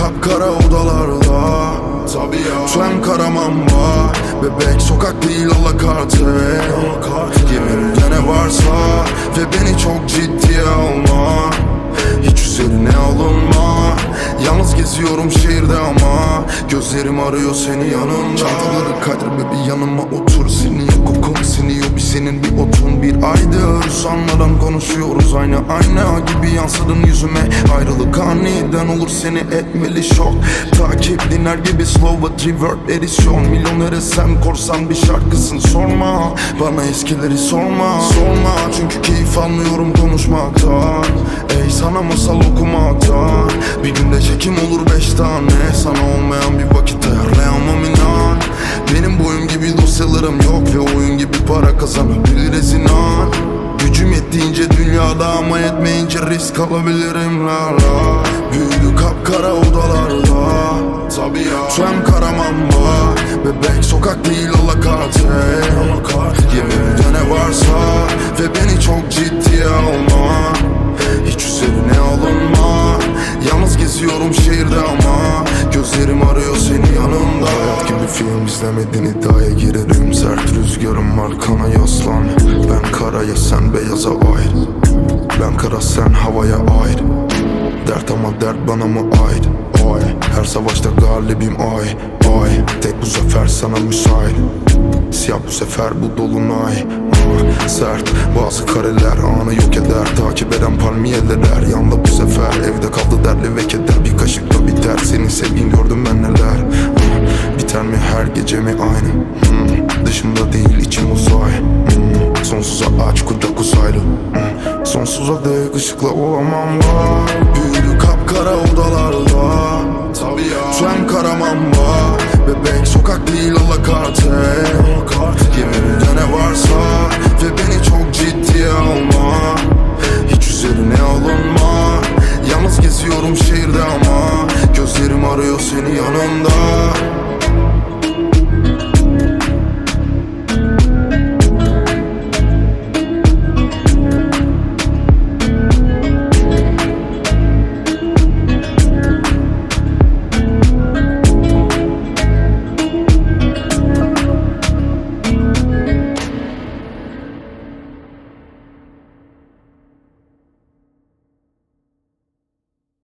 Kapkara odalarda Tabii ya. Tren karamamba Bebek sokak değil alakarte Yeminimde ne varsa Ve beni çok ciddiye Gözlerim arıyor seni yanımda. Çantaları kaydırma bir yanıma otur. Seni kokun seni yok bir senin bir otun. Bir aydır anmadan konuşuyoruz. Aynı ayna gibi yansıdın yüzüme. Ayrılık aniden olur seni etmeli şok. Takip dinler gibi slow but reverb edisyon Milyonere sen korsan bir şarkısın. Sorma Bana eskileri sorma. Sorma çünkü keyif almıyorum konuşmaktan. Ey sana masal okumaktan. Bir günde çekim olur dosyalarım yok Ve oyun gibi para kazanabiliriz inan. Gücüm yettiğince dünyada ama yetmeyince risk alabilirim la la. Büyülü kapkara odalarda Tabii ya. Tren karamamba Bebek sokak değil alakarte Yeminimde Gözlerim arıyor seni yanımda Hayat gibi film izlemedin iddiaya girerim. Sert rüzgarım arkana yaslan. Ben karaya sen beyaza ayrı. Ben kara sen havaya ayrı. Dert ama dert bana mı ait Ay Her savaşta galibim ay Ay. Tek bu zafer sana müsait. Siyah bu sefer bu dolunay. Ah, Sert. Bazı kareler anı yok eder. Takip eden palmiyeler Yandı bu sefer evde kaldı derli ve keder. Bir kaşıkla biter. Senin sevgin gördüm ben her gece mi aynı? Hmm, Dışımda değil içim uzay. Hmm, Sonsuza aç kucak uzaylı. Hmm, Sonsuza dek ışıkla olamam var. Büyülü kapkara odalarda. Tabii ya. Tren karamamba Bebek sokak değil alakarte Yeminimde ne varsa Ve beni çok ciddiye alma. Hiç üzerine alınma. Yalnız geziyorum şehirde ama. Gözlerim arıyor seni yanımda